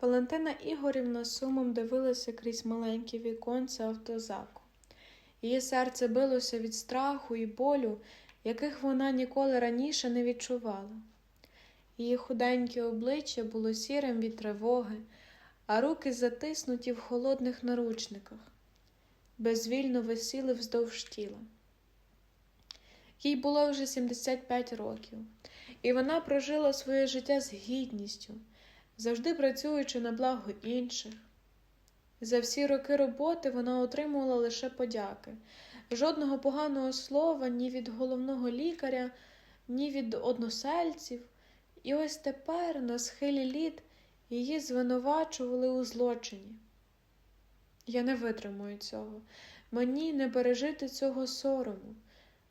Валентина Ігорівна сумом дивилася крізь маленькі віконце автозаку. Її серце билося від страху і болю, яких вона ніколи раніше не відчувала. Її худеньке обличчя було сірим від тривоги, а руки затиснуті в холодних наручниках, безвільно висіли вздовж тіла. Їй було вже 75 років, і вона прожила своє життя з гідністю, завжди працюючи на благо інших. За всі роки роботи вона отримувала лише подяки, жодного поганого слова ні від головного лікаря, ні від односельців. І ось тепер, на схилі літ, її звинувачували у злочині. Я не витримую цього, мені не пережити цього сорому,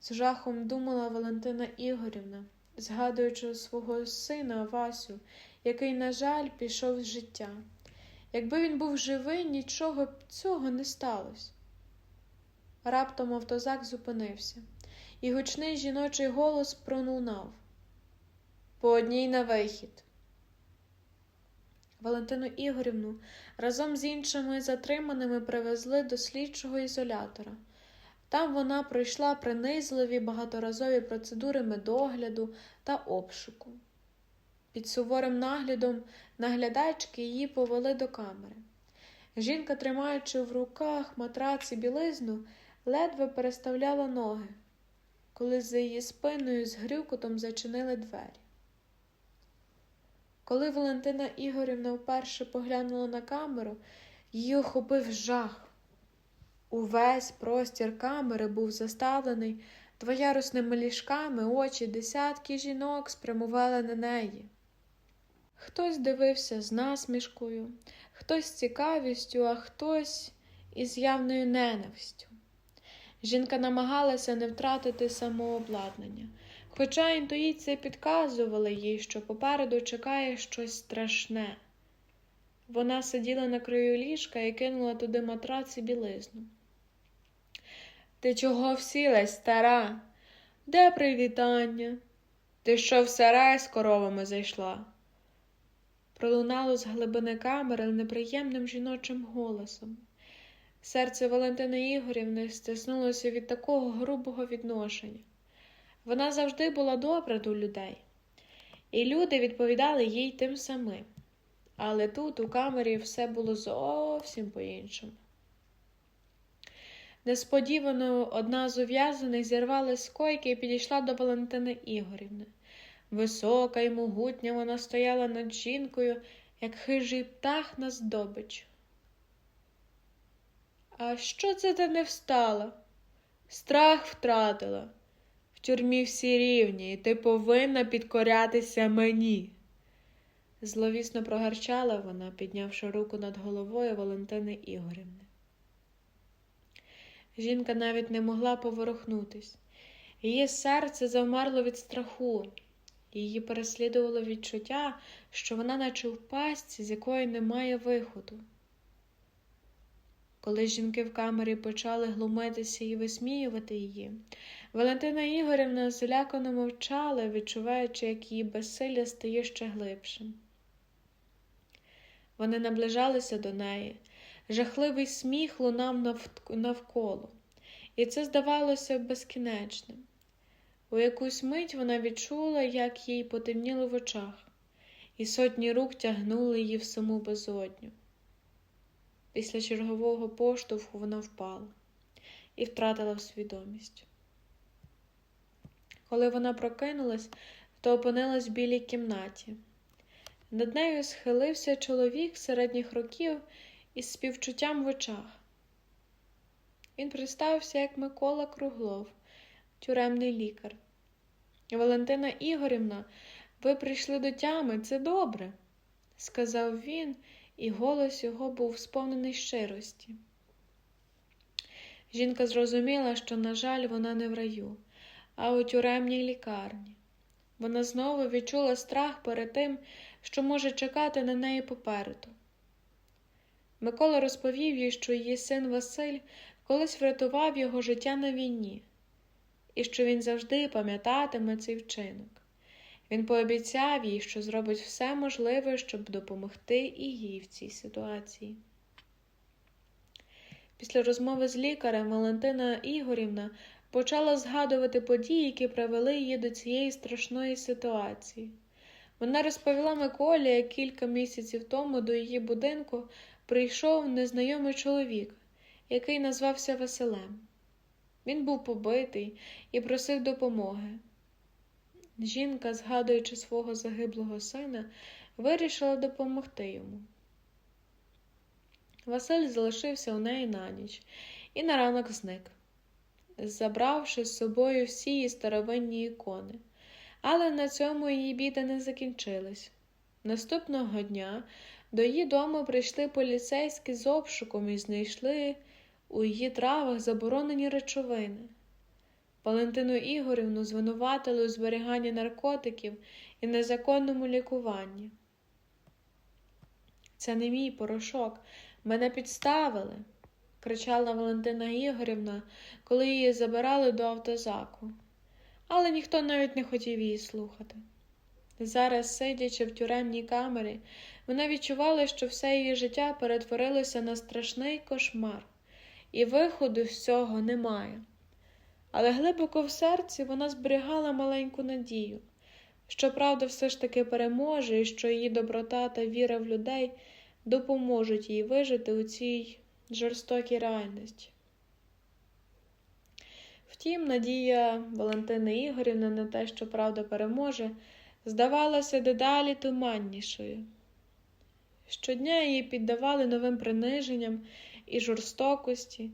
з жахом думала Валентина Ігорівна, згадуючи свого сина Васю, який, на жаль, пішов з життя. Якби він був живий, нічого б цього не сталося. Раптом автозак зупинився, і гучний жіночий голос пролунав по одній на вихід. Валентину Ігорівну разом з іншими затриманими привезли до слідчого ізолятора. Там вона пройшла принизливі багаторазові процедури медогляду та обшуку. Під суворим наглядом наглядачки її повели до камери. Жінка, тримаючи в руках матраці білизну, ледве переставляла ноги, коли за її спиною з грюкотом зачинили двері. Коли Валентина Ігорівна вперше поглянула на камеру, її охопив жах. Увесь простір камери був заставлений двоярусними ліжками, очі десятки жінок спрямували на неї. Хтось дивився з насмішкою, хтось з цікавістю, а хтось із явною ненавистю. Жінка намагалася не втратити самообладнання, хоча інтуїція підказувала їй, що попереду чекає щось страшне. Вона сиділа на краю ліжка і кинула туди матраці білизну. Ти чого всілась, стара? Де привітання? Ти що в сарай з коровами зайшла? Пролунало з глибини камери неприємним жіночим голосом. Серце Валентини Ігорівни стиснулося від такого грубого відношення. Вона завжди була добра до людей, і люди відповідали їй тим самим. Але тут, у камері, все було зовсім по-іншому. Несподівано одна з ув'язаних зірвалась з койки і підійшла до Валентини Ігорівни. Висока і могутня вона стояла над жінкою, як хижий птах на здобич. А що це ти не встала? Страх втратила. В тюрмі всі рівні, і ти повинна підкорятися мені. Зловісно прогарчала вона, піднявши руку над головою Валентини Ігорівни. Жінка навіть не могла поворухнутись. Її серце завмерло від страху, її переслідувало відчуття, що вона, наче в пастці, з якої немає виходу. Коли жінки в камері почали глумитися і висміювати її, Валентина Ігорівна злякано мовчала, відчуваючи, як її безсилля стає ще глибшим. Вони наближалися до неї, жахливий сміх лунав навколо, і це здавалося безкінечним. У якусь мить вона відчула, як їй потемніло в очах, і сотні рук тягнули її в саму безодню. Після чергового поштовху вона впала і втратила свідомість. Коли вона прокинулась, то опинилась в білій кімнаті. Над нею схилився чоловік середніх років із співчуттям в очах. Він представився як Микола Круглов, тюремний лікар. Валентина Ігорівна, ви прийшли до тями, це добре, сказав він, і голос його був сповнений щирості. Жінка зрозуміла, що, на жаль, вона не в раю, а у тюремній лікарні. Вона знову відчула страх перед тим, що може чекати на неї попереду. Микола розповів їй, що її син Василь колись врятував його життя на війні, і що він завжди пам'ятатиме цей вчинок. Він пообіцяв їй, що зробить все можливе, щоб допомогти і їй в цій ситуації. Після розмови з лікарем Валентина Ігорівна почала згадувати події, які привели її до цієї страшної ситуації. Вона розповіла Миколі, як кілька місяців тому до її будинку прийшов незнайомий чоловік, який назвався Василем. Він був побитий і просив допомоги. Жінка, згадуючи свого загиблого сина, вирішила допомогти йому. Василь залишився у неї на ніч і на ранок зник, забравши з собою всі її старовинні ікони. Але на цьому її біди не закінчились. Наступного дня до її дому прийшли поліцейські з обшуком і знайшли у її травах заборонені речовини. Валентину Ігорівну звинуватили у зберіганні наркотиків і незаконному лікуванні. Це не мій порошок, мене підставили, кричала Валентина Ігорівна, коли її забирали до автозаку. Але ніхто навіть не хотів її слухати. Зараз, сидячи в тюремній камері, вона відчувала, що все її життя перетворилося на страшний кошмар, і виходу з цього немає. Але глибоко в серці вона зберігала маленьку надію, що правда все ж таки переможе і що її доброта та віра в людей допоможуть їй вижити у цій жорстокій реальності. Втім, надія Валентини Ігорівни на те, що правда переможе, здавалася дедалі туманнішою. Щодня її піддавали новим приниженням і жорстокості,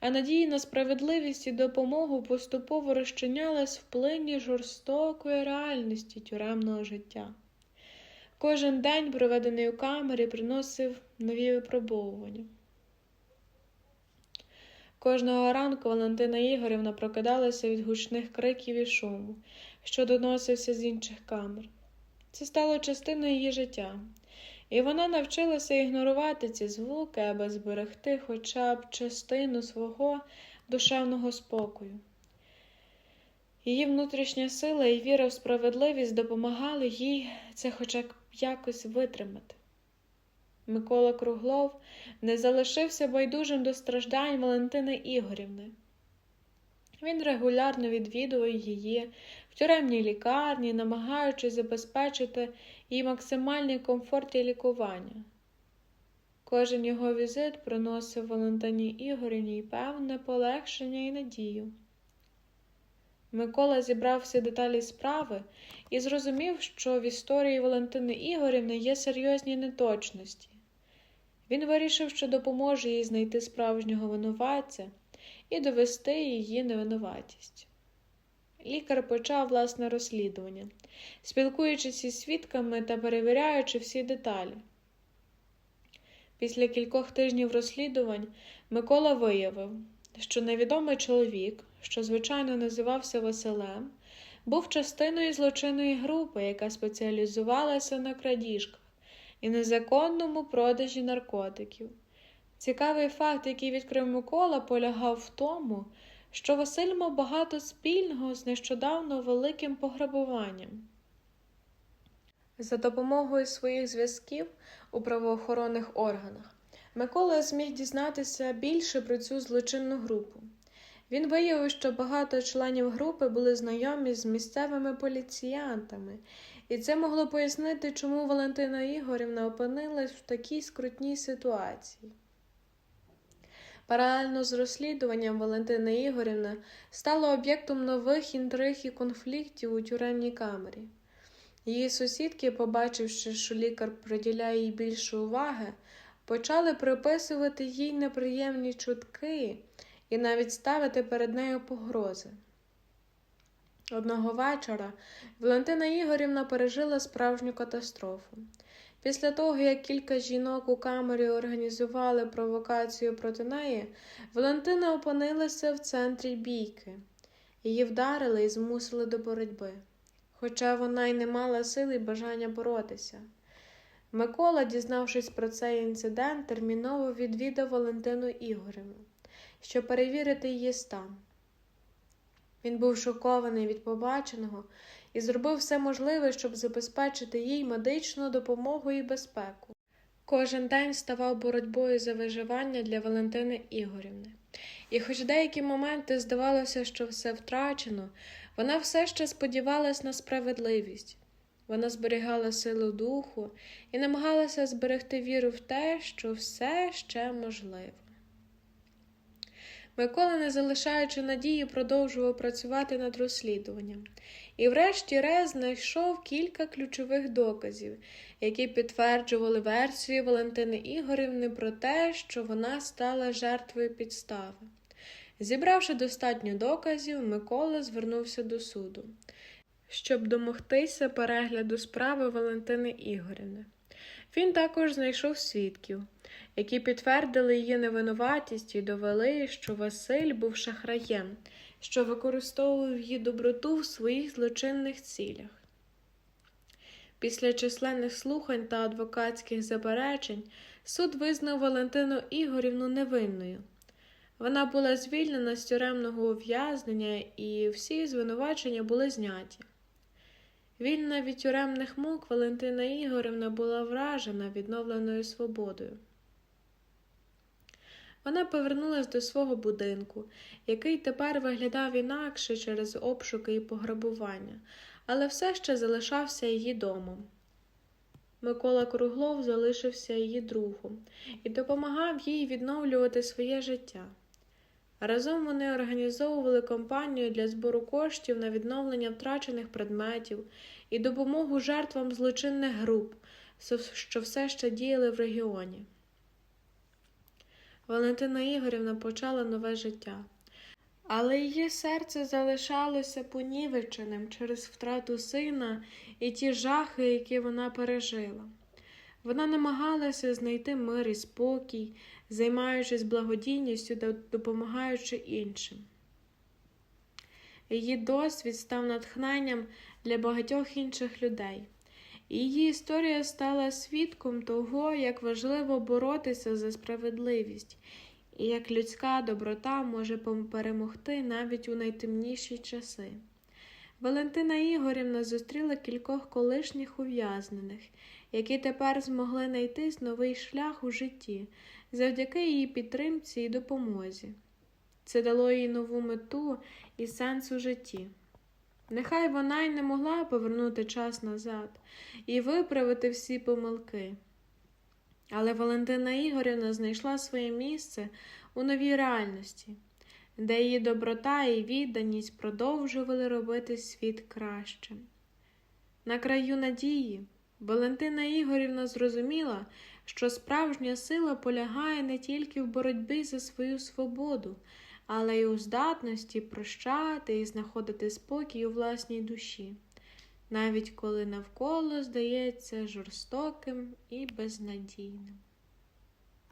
а надії на справедливість і допомогу поступово розчинялась в плині жорстокої реальності тюремного життя. Кожен день, проведений у камері, приносив нові випробовування. Кожного ранку Валентина Ігорівна прокидалася від гучних криків і шуму, що доносився з інших камер. Це стало частиною її життя, і вона навчилася ігнорувати ці звуки, аби зберегти хоча б частину свого душевного спокою. Її внутрішня сила і віра в справедливість допомагали їй це хоча б якось витримати. Микола Круглов не залишився байдужим до страждань Валентини Ігорівни. Він регулярно відвідував її в тюремній лікарні, намагаючись забезпечити їй максимальний комфорт і лікування. Кожен його візит приносив Валентині Ігорівні певне полегшення і надію. Микола зібрав всі деталі справи і зрозумів, що в історії Валентини Ігорівни є серйозні неточності. Він вирішив, що допоможе їй знайти справжнього винуватця і довести її невинуватість. Лікар почав власне розслідування, спілкуючись із свідками та перевіряючи всі деталі. Після кількох тижнів розслідувань Микола виявив, що невідомий чоловік, що звичайно називався Василем, був частиною злочинної групи, яка спеціалізувалася на крадіжках і незаконному продажі наркотиків. Цікавий факт, який відкрив Микола, полягав в тому, що Василь мав багато спільного з нещодавно великим пограбуванням. За допомогою своїх зв'язків у правоохоронних органах Микола зміг дізнатися більше про цю злочинну групу. Він виявив, що багато членів групи були знайомі з місцевими поліціянтами, і це могло пояснити, чому Валентина Ігорівна опинилась в такій скрутній ситуації. Паралельно з розслідуванням Валентина Ігорівна стала об'єктом нових інтриг і конфліктів у тюремній камері. Її сусідки, побачивши, що лікар приділяє їй більше уваги, почали приписувати їй неприємні чутки і навіть ставити перед нею погрози. Одного вечора Валентина Ігорівна пережила справжню катастрофу. Після того, як кілька жінок у камері організували провокацію проти неї, Валентина опинилася в центрі бійки. Її вдарили і змусили до боротьби, хоча вона й не мала сили і бажання боротися. Микола, дізнавшись про цей інцидент, терміново відвідав Валентину Ігорівну, щоб перевірити її стан. Він був шокований від побаченого і зробив все можливе, щоб забезпечити їй медичну допомогу і безпеку. Кожен день ставав боротьбою за виживання для Валентини Ігорівни. І хоч деякі моменти здавалося, що все втрачено, вона все ще сподівалась на справедливість. Вона зберігала силу духу і намагалася зберегти віру в те, що все ще можливо. Микола, не залишаючи надії, продовжував працювати над розслідуванням, і, врешті-решт, знайшов кілька ключових доказів, які підтверджували версію Валентини Ігорівни про те, що вона стала жертвою підстави. Зібравши достатньо доказів, Микола звернувся до суду, щоб домогтися перегляду справи Валентини Ігорівни. Він також знайшов свідків, які підтвердили її невинуватість і довели, що Василь був шахраєм, що використовував її доброту в своїх злочинних цілях. Після численних слухань та адвокатських заперечень суд визнав Валентину Ігорівну невинною. Вона була звільнена з тюремного ув'язнення, і всі звинувачення були зняті. Вільна від тюремних мук Валентина Ігорівна була вражена відновленою свободою. Вона повернулась до свого будинку, який тепер виглядав інакше через обшуки і пограбування, але все ще залишався її домом. Микола Круглов залишився її другом і допомагав їй відновлювати своє життя. Разом вони організовували кампанію для збору коштів на відновлення втрачених предметів і допомогу жертвам злочинних груп, що все ще діяли в регіоні. Валентина Ігорівна почала нове життя, але її серце залишалося понівеченим через втрату сина і ті жахи, які вона пережила. Вона намагалася знайти мир і спокій, займаючись благодійністю та допомагаючи іншим. Її досвід став натхненням для багатьох інших людей. Її історія стала свідком того, як важливо боротися за справедливість і як людська доброта може перемогти навіть у найтемніші часи. Валентина Ігорівна зустріла кількох колишніх ув'язнених, які тепер змогли знайти новий шлях у житті завдяки її підтримці і допомозі. Це дало їй нову мету і сенс у житті. Нехай вона й не могла повернути час назад і виправити всі помилки. Але Валентина Ігорівна знайшла своє місце у новій реальності, де її доброта і відданість продовжували робити світ кращим. На краю надії Валентина Ігорівна зрозуміла, що справжня сила полягає не тільки в боротьбі за свою свободу, але й у здатності прощати і знаходити спокій у власній душі, навіть коли навколо здається жорстоким і безнадійним.